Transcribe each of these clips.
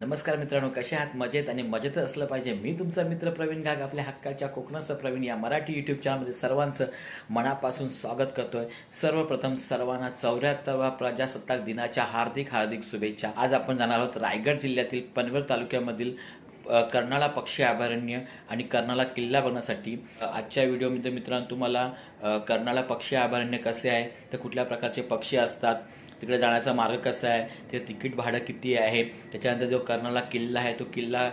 नमस्कार मित्रांनो कसे आहात? मजेत आणि मजेत असलं पाहिजे. मी तुमचा मित्र प्रवीण घाग आपल्या हक्काच्या कोकणस्थ प्रवीण या मराठी यूट्यूब चॅनलमध्ये सर्वांचं मनापासून स्वागत करतोय. सर्वप्रथम सर्वांना चौऱ्याहत्तरवा प्रजासत्ताक दिनाच्या हार्दिक हार्दिक शुभेच्छा. आज आपण जाणार आहोत रायगड जिल्ह्यातील पनवेल तालुक्यामधील कर्नाळा पक्षी अभयारण्य आणि कर्नाळा किल्ला बघण्यासाठी. आजच्या व्हिडिओमध्ये मित्रांनो तुम्हाला कर्नाळा पक्षी अभयारण्य कसे आहे? तर कुठल्या प्रकारचे पक्षी असतात? तिकडे जाण्याचा मार्ग कसा आहे? ते तिकीट भाडं किती आहे? त्याच्यानंतर जो कर्नाला किल्ला आहे तो किल्ला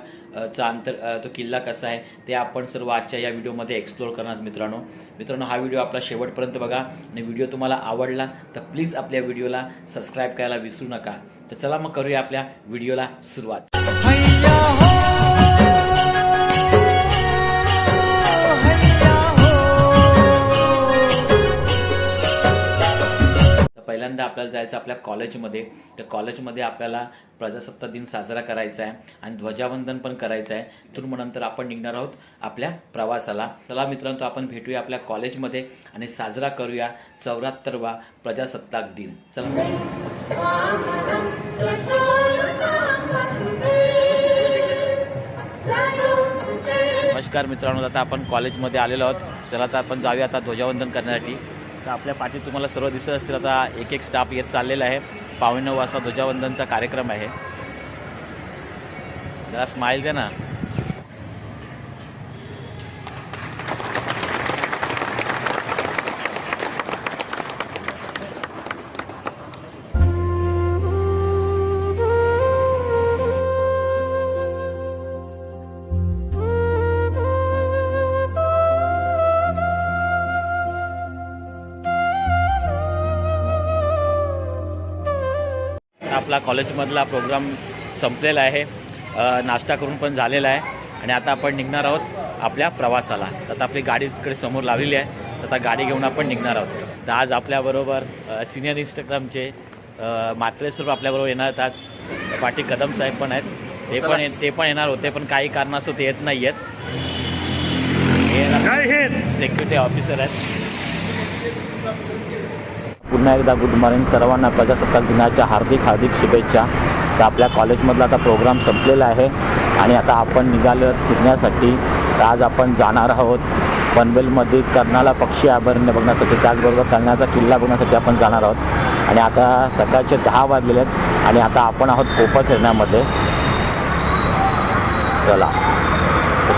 चा अंतर तो किल्ला कसा आहे? ते आपण सर्व आजच्या या व्हिडिओमध्ये एक्सप्लोर करणार मित्रांनो. मित्रांनो हा व्हिडिओ आपला शेवटपर्यंत बघा. आणि व्हिडिओ तुम्हाला आवडला तर प्लीज आपल्या व्हिडिओला सबस्क्राईब करायला विसरू नका. तर चला मग करूया आपल्या व्हिडिओला सुरुवात. पहिल्यांदा आपल्याला जायचं आपल्या कॉलेजमध्ये. तर कॉलेजमध्ये आपल्याला प्रजासत्ताक दिन साजरा करायचा आहे आणि ध्वजावंदन पण करायचं आहे. तिथून मग नंतर आपण निघणार आहोत आपल्या प्रवासाला. चला मित्रांनो आपण भेटूया आपल्या कॉलेजमध्ये आणि साजरा करूया चौऱ्याहत्तरवा प्रजासत्ताक दिन. चला. नमस्कार मित्रांनो आता आपण कॉलेजमध्ये आलेलो आहोत. चला आता आपण जाऊया आता ध्वजावंदन करण्यासाठी. तर आपल्या पाठी तुम्हाला सर्व दिसत असतील? आता एक एक स्टाफ येत चाललेला आहे. पावणे नऊ वाजता ध्वजावंदनचा कार्यक्रम आहे. जरा स्माईल दे ना. आपला कॉलेजमधला प्रोग्राम संपलेला आहे. नाश्ता करून पण झालेला आहे. आणि आता आपण निघणार आहोत आपल्या प्रवासाला. तर आता आपली गाडी तिकडे समोर लावलेली आहे. तर आता गाडी घेऊन आपण निघणार आहोत. तर आज आपल्याबरोबर सिनियर इंस्टाग्रामचे मात्रे सर्व आपल्याबरोबर येणार आहेत. आज पाठी कदम साहेब पण आहेत. ते पण ते पण येणार होते पण काही कारणास्तव ते येत नाही आहेत सेक्युरिटी ऑफिसर आहेत. पुन्हा एकदा गुड मॉर्निंग सर्वांना प्रजासत्ताक दिनाच्या हार्दिक हार्दिक शुभेच्छा. तर आपल्या कॉलेजमधला आता प्रोग्राम संपलेला आहे आणि आता आपण निघालो फिरण्यासाठी. तर आज आपण जाणार आहोत पनवेलमध्ये कर्णाला पक्षी अभयारण्य बघण्यासाठी. त्याचबरोबर कर्णाचा किल्ला बघण्यासाठी आपण जाणार आहोत. आणि आता सकाळचे दहा वाजलेले आहेत आणि आता आपण आहोत कोपर फिरण्यामध्ये चला.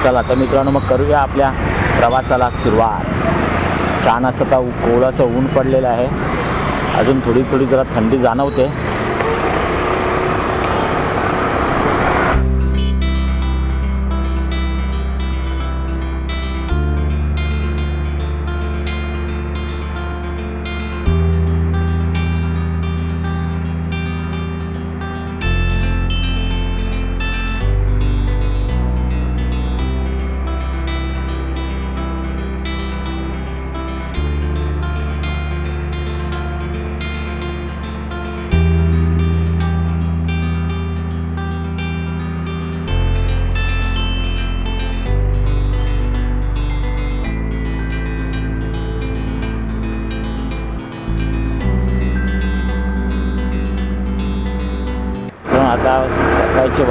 चला तर मित्रांनो मग करूया आपल्या प्रवासाला सुरुवात. छान असं का कोवळाचं ऊन पडलेलं आहे. अजून थोडी थोडी जरा थंडी जाणवते.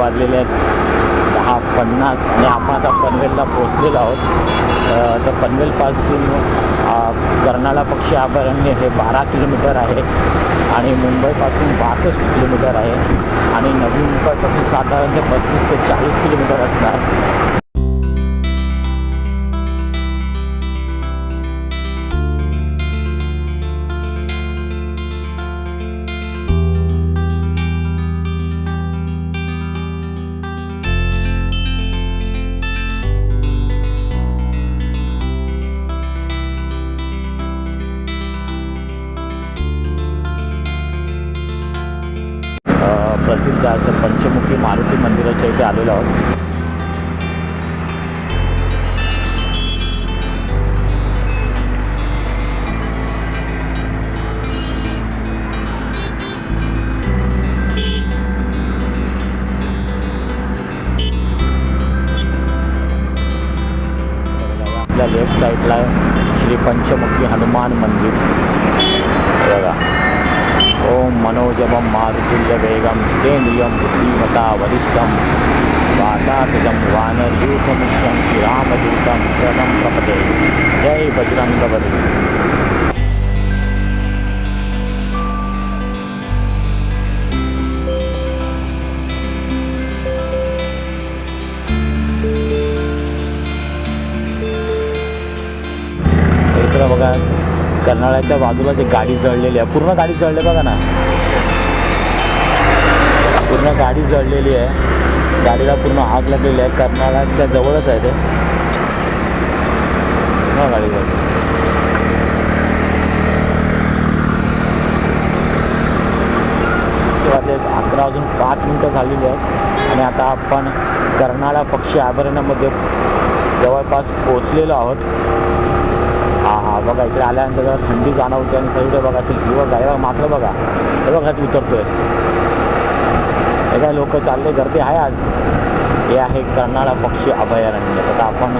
वाजलेले आहेत. दहा पन्नास आणि आपण आता पनवेलला पोहोचलेलो आहोत. तर पनवेलपासून कर्नाळा पक्षी अभयारण्य हे बारा किलोमीटर आहे आणि मुंबईपासून बासष्ट किलोमीटर आहे. आणि नवी मुंबईपासून साधारण ते पस्तीस ते चाळीस किलोमीटर असणार. वरिष्ठं वातातजं वानरयूथमुख्यं श्रीरामदूतं शरणं प्रपदे। जय बजरङ्गबली इकडं बघा कर्नाळ्याच्या बाजूला जी गाडी जळलेली आहे पूर्ण गाडी जळली बघा ना. पूर्ण गाडी जळलेली आहे. गाडीला पूर्ण आग लागलेली आहे. कर्नाळाच्या जवळच आहे ते. पूर्ण गाडी जळली. अकरा वाजून पाच मिनटं झालेली आहेत. आणि आता आपण कर्नाळा पक्षी अभयारण्यामध्ये जवळपास पोचलेलो आहोत. हा हा बघा इकडे आल्यानंतर जरा थंडी जाणवते आणि सगळीकडे बघा असेल किंवा गायवा मात्र बघा. हे बघाच उतरतोय. हे काय लोक चालले गर्दी आहे आज. हे आहे कर्नाळा पक्षी अभयारण्य. आता आपण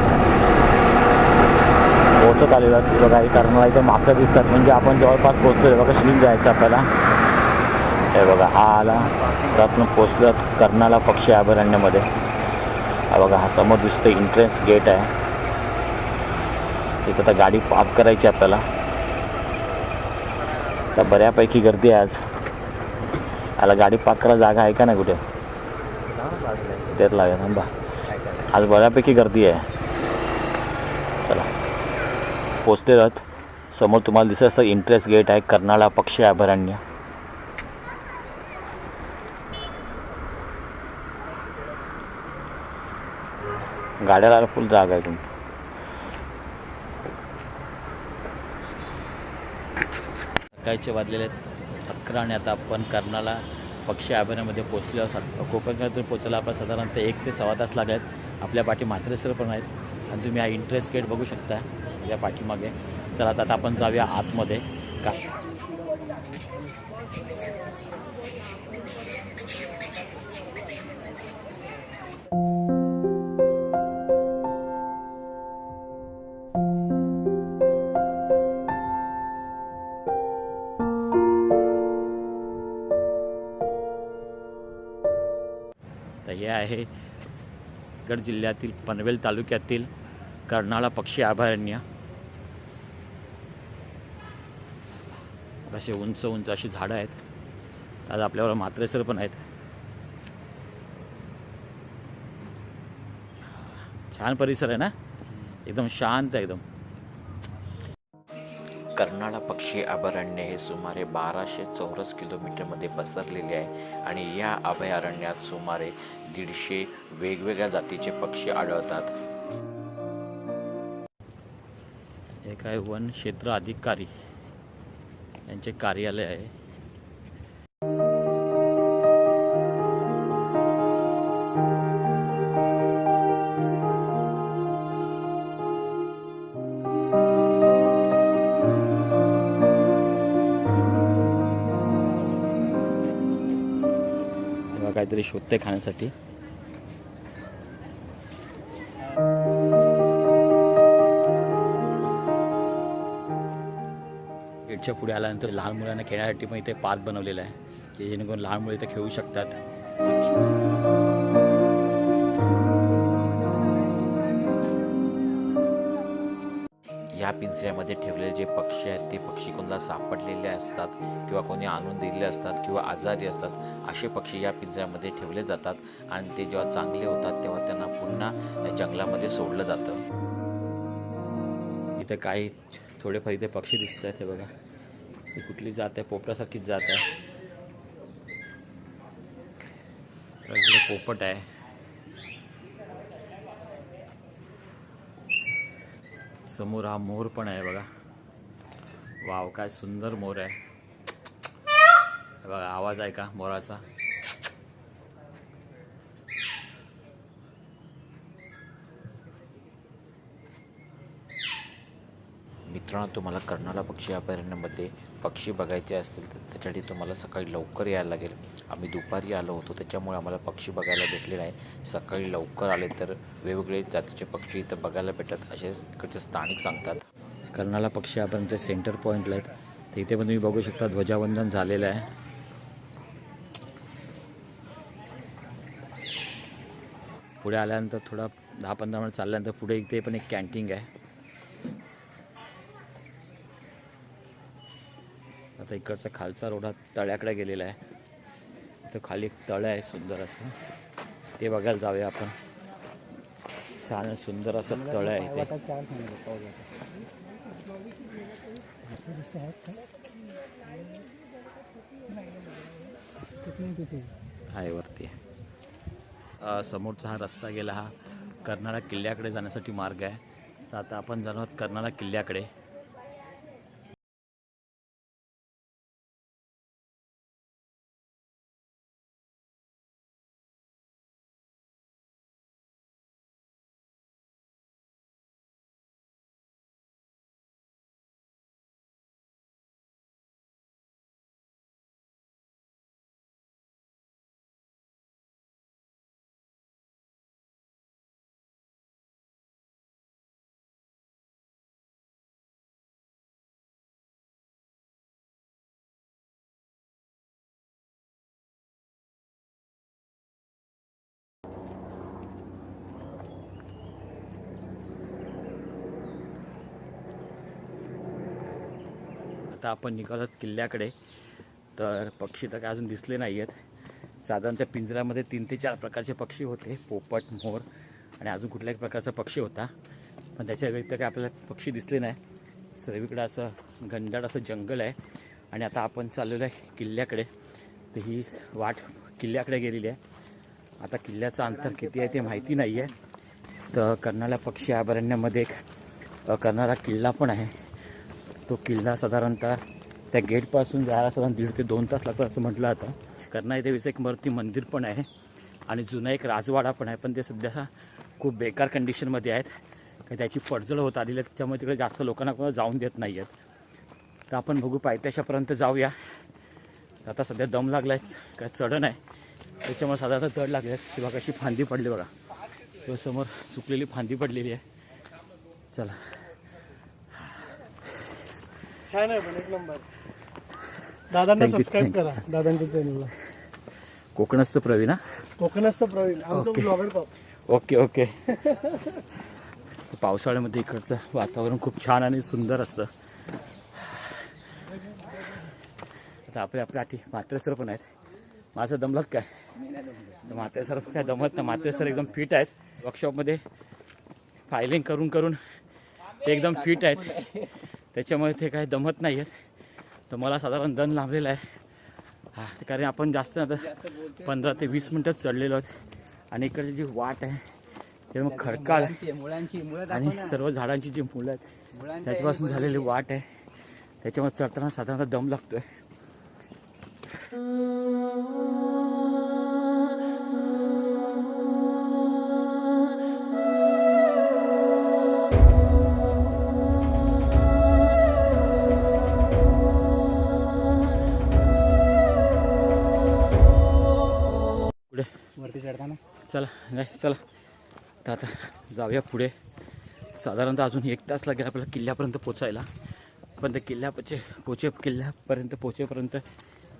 पोहोचत आलेलो आहोत. बघा हे कर्नाळा इथे मागं दिसतात. म्हणजे आपण जवळपास पोहोचतोय. बघा शिलीन जायचं आपल्याला. हे बघा हा आला. तर आपण पोचलो कर्नाळा पक्षी अभयारण्यामध्ये. हा बघा हा समोर दिसतो एंट्रन्स गेट आहे. तिथं आता गाडी पार्क करायची आपल्याला. तर बऱ्यापैकी गर्दी आहे आज. आला गाडी पार्क करायला जागा आहे का नाही कुठे? तेच लागेल थांबा आज बऱ्यापैकी गर्दी आहे. चला. पोचले आहोत. समोर तुम्हाला दिसत असतं इंटरेस्ट गेट आहे कर्नाळा पक्षी अभयारण्य. गाड्याला फुल जागा आहे तुम्ही सकाळचे वाजलेले आहेत. अकरा आणि आता आपण कर्नाला पक्षी अभयारण्यामध्ये पोचलो असाल कोकणातून पोचायला आपला साधारणतः एक ते सव्वा तास लागत आपल्या पाठी मात्रेसर पण आहेत. आणि तुम्ही हा इंटरेस्ट गेट बघू शकता या पाठीमागे. चला आता आपण जाऊया आतमध्ये. का? रायगड जिल्ह्यातील पनवेल तालुक्यातील कर्नाळा पक्षी अभयारण्य असे उंच उंच अशी झाडं आहेत. आज आपल्यावर मात्रेसर पण आहेत. छान परिसर आहे ना? एकदम शांत आहे एकदम. कर्नाळा पक्षी अभयारण्य हे सुमारे बाराशे चौरस किलोमीटरमध्ये पसरलेले आहे आणि या अभयारण्यात सुमारे दीडशे वेगवेगळ्या जातीचे पक्षी आढळतात. हे काय वन क्षेत्र अधिकारी. यांचे कार्यालय आहे. शोधते खाण्यासाठी. गेटच्या पुढे आल्यानंतर लहान मुलांना खेळण्यासाठी पण इथे पार्क बनवलेला आहे की जेणेकरून लहान मुलं इथे खेळू शकतात. पिंजऱ्यामध्ये ठेवलेले जे पक्षी आहेत ते पक्षी कोणाला सापडलेले असतात किंवा कोणी आणून दिलेले असतात किंवा आजारी असतात असे पक्षी या पिंजऱ्यामध्ये ठेवले जातात आणि ते जेव्हा चांगले होतात तेव्हा त्यांना पुन्हा जंगलामध्ये सोडलं जातं. इथं काही थोडेफार इथे पक्षी दिसत आहेत हे बघा. ही कुठली जात आहे? पोपटासारखीच जात आहे. पोपट आहे. समोर हा मोर पण आहे बघा. वाव काय सुंदर मोर आहे. बघा आवाज आहे का मोराचा? मित्रांनो तुम्हाला कर्नाला पक्षी अभयारण्यामध्ये पक्षी बघायचे असतील तर त्याच्यासाठी तुम्हाला सकाळी लवकर यायला लागेल. आम्ही दुपारी आलो होतो त्याच्यामुळे आम्हाला पक्षी बघायला भेटले नाही. सकाळी लवकर आले तर वेगवेगळे जातीचे पक्षी इथं बघायला भेटतात असे इकडचे स्थानिक सांगतात. कर्नाला पक्षी अभयारण्याचे सेंटर पॉईंटला आहेत. तर इथे पण तुम्ही बघू शकता ध्वजावंदन झालेलं आहे. पुढे आल्यानंतर थोडा दहा पंधरा मिनिट चालल्यानंतर पुढे इथे पण एक कॅन्टीन आहे. आता इकडचा खालचा रोड हा तळ्याकडे गेलेला आहे. तो खाली एक तळ आहे सुंदर असं. ते बघायला जाऊया आपण. छान सुंदर असं तळ आहे इथे आहे. वरती समोरचा हा रस्ता गेला हा. कर्नाळा किल्ल्याकडे जाण्यासाठी मार्ग आहे. तर आता आपण जाणार आहोत कर्नाळा किल्ल्याकडे. आता आपण निघालो किल्ल्याकडे. तर पक्षी तर काय अजून दिसले नाही आहेत साधारण त्या पिंजऱ्यामध्ये तीन ते चार प्रकारचे पक्षी होते. पोपट मोर आणि अजून कुठल्याही प्रकारचा पक्षी होता. पण त्याच्या व्यतिरिक्त काय आपल्याला पक्षी दिसले नाही. सर्वीकडे असं घनदाट असं जंगल आहे. आणि आता आपण चाललेलो आहे किल्ल्याकडे. तर ही वाट किल्ल्याकडे गेलेली आहे. आता किल्ल्याचं अंतर किती आहे ते माहिती नाही आहे तर कर्नाला पक्षी अभयारण्यामध्ये एक कर्नाला कर्नाळा किल्ला पण आहे. तो किल्ला साधारणतः त्या गेटपासून जायला साधारण दीड ते दोन तास लागतात असं म्हटलं जातं. कर्नाई देवीचं एक मरती मंदिर पण आहे आणि जुना एक राजवाडा पण आहे पण ते सध्या खूप बेकार कंडिशनमध्ये आहेत. काही त्याची पडझड होत आलेली आहे त्याच्यामुळे तिकडे जास्त लोकांना कोणा जाऊन देत नाही आहेत तर आपण बघू पायथ्याशापर्यंत जाऊया. आता सध्या दम लागला आहे काय चढण आहे त्याच्यामुळे साधारणतः चढ लागले आहेत किंवा कशी फांदी पडली बघा. तो समोर सुकलेली फांदी पडलेली आहे. चला. छान आहे पण एक नंबर. दादांना Thank you, सबस्क्राईब thank. करा दादांच्या चॅनलला कोकणस्थ प्रवीण हा? कोकणस्थ प्रवीण आमचं Okay. ब्लॉगर पाप ओके ओके पावसाळ्यामध्ये इकडचं वातावरण खूप छान आणि सुंदर असतं. आता आपले आपल्या आठी म्हात्रे सर पण आहेत. माझं दमलात काय? तर सर काय दमत नाही. म्हात्रे सर एकदम फिट आहेत. वर्कशॉपमध्ये फायलिंग करून करून ते एकदम फिट आहेत. त्याच्यामुळे ते काय दमत नाही आहेत. तर मला साधारण दन लांबलेला आहे. हा ते कारण आपण जास्त आता पंधरा ते वीस मिनटं चढलेलो आहोत. आणि इकडची जी वाट आहे ते मग खडकाळ आहे. मुळांची मुळं आणि सर्व झाडांची जी मुलं आहेत त्याच्यापासून झालेली वाट आहे. त्याच्यामुळे चढताना साधारणतः दम लागतोय. वरती चढताना. चला नाही चला. तर आता जाऊया पुढे. साधारणतः अजून एक तास लागेल आपल्याला किल्ल्यापर्यंत पोचायला. पण त्या किल्ल्यापचे पोचे किल्ल्यापर्यंत पोचेपर्यंत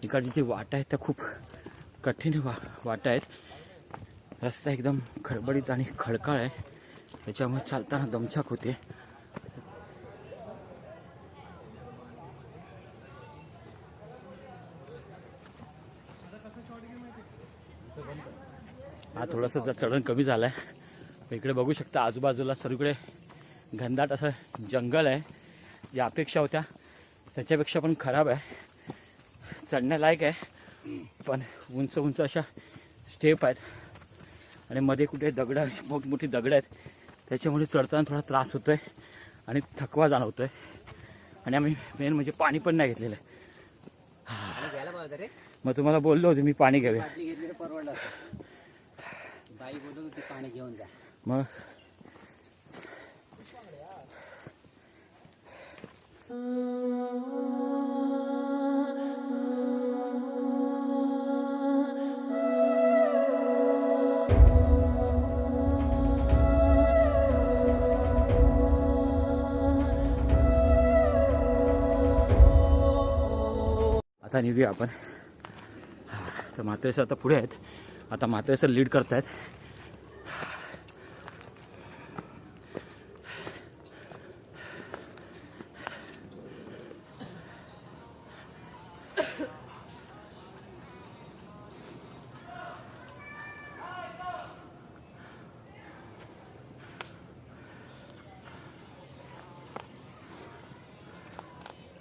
इकडची जी वाट आहे त्या खूप कठीण वा वाटा आहेत. रस्ता एकदम खडबडीत आणि खडकाळ आहे. त्याच्यामुळे चालताना दमछाक होते. हा थोडासा जर चढण कमी झाला आहे इकडे बघू शकता आजूबाजूला सर्वीकडे घनदाट असं जंगल आहे. ज्या अपेक्षा होत्या. त्याच्यापेक्षा पण खराब आहे. चढण्यालायक आहे. पण उंच उंच अशा स्टेप आहेत. आणि मध्ये कुठे दगड मोठमोठी दगड आहेत. त्याच्यामुळे चढताना थोडा त्रास होतो आहे आणि थकवा जाणवतो आहे आणि आम्ही मेन म्हणजे पाणी पण नाही घेतलेलं. आहे मग तुम्हाला बोललो होतो मी पाणी घ्यावे. बोलत होती पाणी घेऊन जा. मग? आता निघूया आपण. तर मात्र आता पुढे आहेत. आता मात्र लीड करतायत.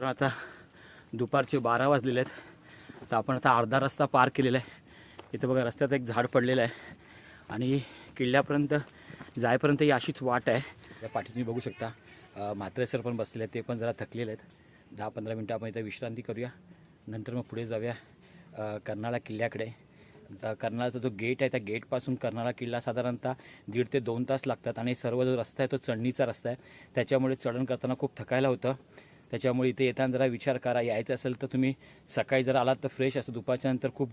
आपण आता दुपारचे बारा वाजलेले आहेत. तर आपण आता अर्धा रस्ता पार केलेला आहे. इथं बघा रस्त्यात एक झाड पडलेलं आहे. आणि किल्ल्यापर्यंत जायपर्यंत ही अशीच वाट आहे. त्या पाठी तुम्ही बघू शकता. मात्रे सर पण बसलेले आहेत. ते पण जरा थकलेले आहेत. दहा पंधरा मिनटं आपण इथं विश्रांती करूया. नंतर मग पुढे जाऊया. कर्नाळा किल्ल्याकडे. कर्नाळाचा जो गेट आहे त्या गेटपासून कर्नाळा किल्ला साधारणतः दीड ते दोन तास लागतात. आणि सर्व जो रस्ता आहे तो चढणीचा रस्ता आहे. त्याच्यामुळे चढण करताना खूप थकायला होतं. त्याच्यामुळे इथे येताना जरा विचार करा. यायचं असेल तर तुम्ही सकाळी जर आलात तर फ्रेश असं दुपारच्या नंतर खूप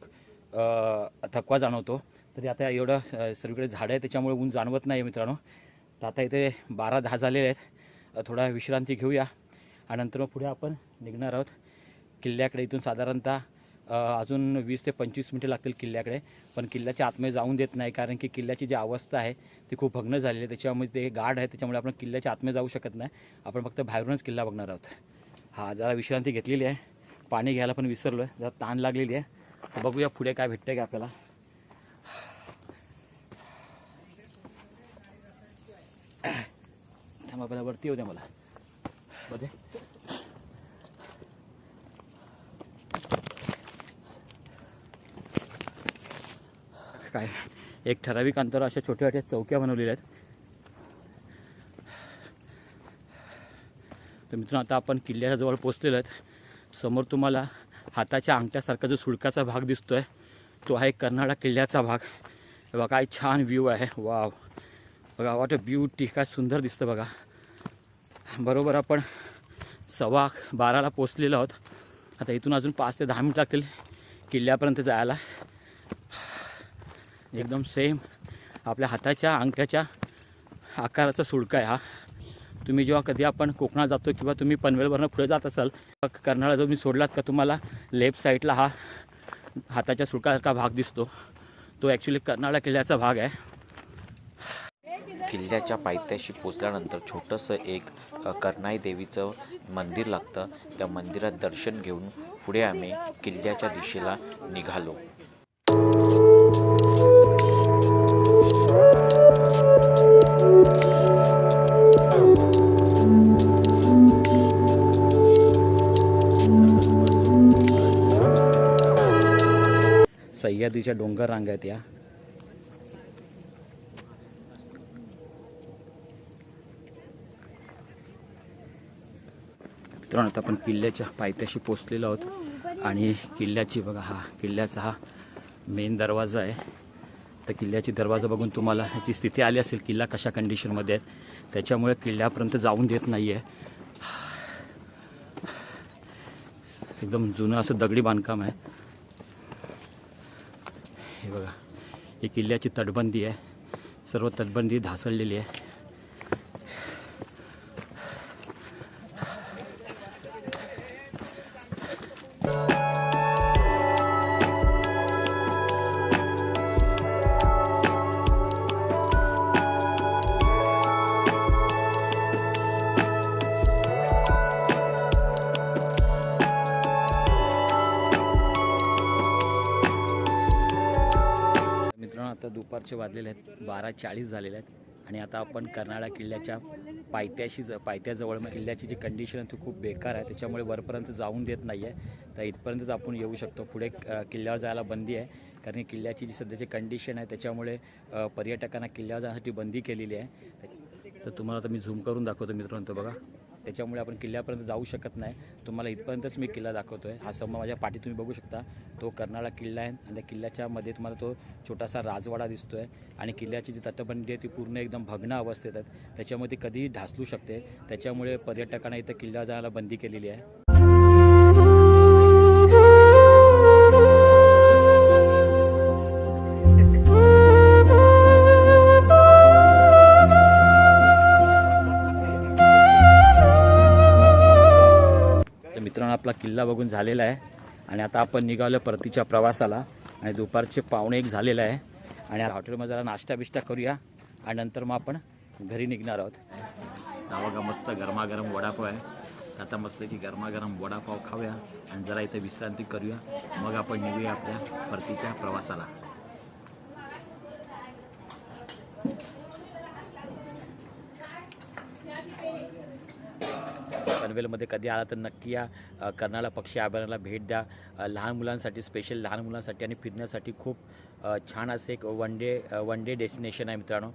थकवा जाणवतो. तरी आता एवढं सगळीकडे सर्वीकडे झाडं आहे त्याच्यामुळे ऊन जाणवत नाही मित्रांनो. तर आता इथे बारा दहा झालेले आहेत. थोडा विश्रांती घेऊया. आणि नंतर मग पुढे आपण निघणार आहोत. किल्ल्याकडे इथून साधारणतः अजून वीस ते पंचवीस मिनटं लागतील किल्ल्याकडे. पण किल्ल्याच्या आतमध्ये जाऊन देत नाही कारण की किल्ल्याची जी अवस्था आहे ती खूप भग्न झालेली आहे. त्याच्यामध्ये ते गाड आहे त्याच्यामुळे आपण किल्ल्याच्या आतमध्ये जाऊ शकत नाही. आपण फक्त बाहेरूनच किल्ला बघणार आहोत. हा जरा विश्रांती घेतलेली आहे. पाणी घ्यायला पण विसरलो आहे जरा ताण लागलेली आहे. बघूया पुढे काय भेटतं का आपल्याला. थांबा पहिला वरती येऊ द्या मला. बघे काय? एक ठराविक अंतर अशा छोट्या छोट्या चौक्या बनवलेल्या आहेत. तर मित्रांनो आता आपण किल्ल्याच्या जवळ पोचलेलो आहेत. समोर तुम्हाला हाताच्या अंगठ्यासारखा जो सुळकाचा भाग दिसतो आहे तो आहे कर्नाळा किल्ल्याचा भाग. बघा काय छान व्ह्यू आहे. वाव बघा वॉट अ ब्युटी काय सुंदर दिसतं बघा. बरोबर आपण सव्वा बाराला पोचलेलो आहोत. आता इथून अजून पाच ते दहा मिनिट लागतील किल्ल्यापर्यंत जायला. एकदम सेम आपल्या हाताच्या अंगठ्याच्या आकाराचा सुळका आहे हा. तुम्ही जेव्हा कधी आपण कोकणात जातो किंवा तुम्ही पनवेलवरनं पुढे जात असाल कर्नाळा जो मी सोडलात का तुम्हाला लेफ्ट साईडला हा हाताच्या सुळकासारखा भाग दिसतो. तो ॲक्च्युली कर्नाळा किल्ल्याचा भाग आहे. किल्ल्याच्या पायथ्याशी पोचल्यानंतर छोटंसं एक कर्नाई देवीचं मंदिर लागतं. त्या मंदिरात दर्शन घेऊन पुढे आम्ही किल्ल्याच्या दिशेला निघालो. सह्याद्रीच्या डोंगर रांग आहेत या. मित्रांनो आता आपण किल्ल्याच्या पायथ्याशी पोचलेलो आहोत. आणि किल्ल्याची बघा हा किल्ल्याचा हा मेन दरवाजा आहे. तर किल्ल्याची दरवाजा बघून तुम्हाला ह्याची स्थिती आली असेल किल्ला कशा कंडिशनमध्ये आहे त्याच्यामुळे किल्ल्यापर्यंत जाऊन देत नाही आहे एकदम जुनं असं दगडी बांधकाम आहे. हे बघा ही किल्ल्याची तटबंदी आहे. सर्व तटबंदी ढासळलेली आहे. आता दुपारचे वाजलेले आहेत. बारा चाळीस झालेले आहेत. आणि आता आपण कर्नाळा किल्ल्याच्या पायथ्याशी ज पायथ्याजवळ मग किल्ल्याची जी कंडिशन आहे ती खूप बेकार आहे. त्याच्यामुळे वरपर्यंत जाऊन देत नाही आहे तर इथपर्यंतच आपण येऊ शकतो. पुढे किल्ल्यावर जायला बंदी आहे. कारण किल्ल्याची जी सध्याची कंडिशन आहे त्याच्यामुळे पर्यटकांना किल्ल्यावर जाण्यासाठी बंदी केलेली आहे. तर तुम्हाला आता मी झूम करून दाखवतो मित्रांनो बघा. त्याच्यामुळे आपण किल्ल्यापर्यंत जाऊ शकत नाही. तुम्हाला इथपर्यंतच मी किल्ला दाखवतो आहे हा समोर माझ्या पाठी तुम्ही बघू शकता. तो कर्नाळा किल्ला आहे आणि त्या किल्ल्याच्यामध्ये तुम्हाला तो छोटासा राजवाडा दिसतो आहे आणि किल्ल्याची जी तटबंदी आहे ती पूर्ण एकदम भग्न अवस्थेत आहे त्याच्यामध्ये कधीही ढासलू शकते. त्याच्यामुळे पर्यटकांना इथं किल्ल्यावर जाण्याला बंदी केलेली आहे. मित्रांनो आपला किल्ला बघून झालेला आहे. आणि आता आपण निघालो परतीच्या प्रवासाला. आणि दुपारचे पावणे एक झालेलं आहे. आणि हॉटेलमध्ये जरा नाश्ता बिष्टा करूया. आणि नंतर मग आपण घरी निघणार आहोत. बघा मस्त गरमागरम वडापाव आहे. आता मस्त की गरमागरम वडापाव खाऊया. आणि जरा इथे विश्रांती करूया. मग आपण निघूया आपल्या परतीच्या प्रवासाला. पनवेलमध्ये कधी आला तर नक्की या कर्नाळा पक्षी अभयारण्याला भेट द्या. लहान मुलांसाठी स्पेशल लहान मुलांसाठी आणि फिरण्यासाठी खूप छान असे एक one day one day destination आहे मित्रांनो.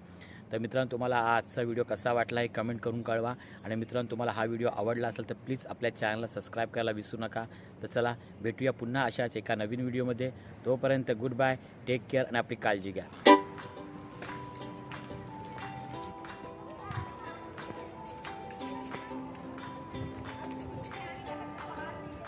तर मित्रांनो तुम्हाला आजचा व्हिडिओ कसा वाटला हे कमेंट करून कळवा. आणि मित्रांनो तुम्हाला हा व्हिडिओ आवडला असेल तर प्लीज आपल्या चॅनलला सबस्क्राईब करायला विसरू नका. तर चला भेटूया पुन्हा अशाच एका नवीन व्हिडिओमध्ये तोपर्यंत गुड बाय टेक केअर आणि आपली काळजी घ्या.